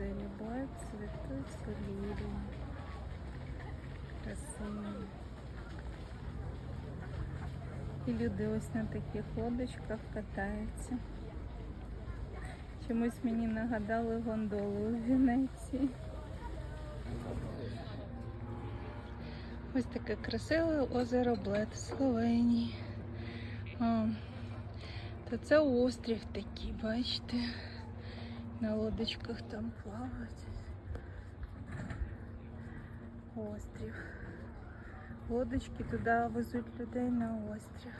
Блек цвітуть лілії. Красиві. І люди ось на таких лодочках катаються. Чомусь мені нагадали гондоли у Венеції. Ось таке красиве озеро Блед в Словенії. А, то це острів такий, бачите? На лодочках там плавають. Острів. Лодочки туди везуть людей на острів.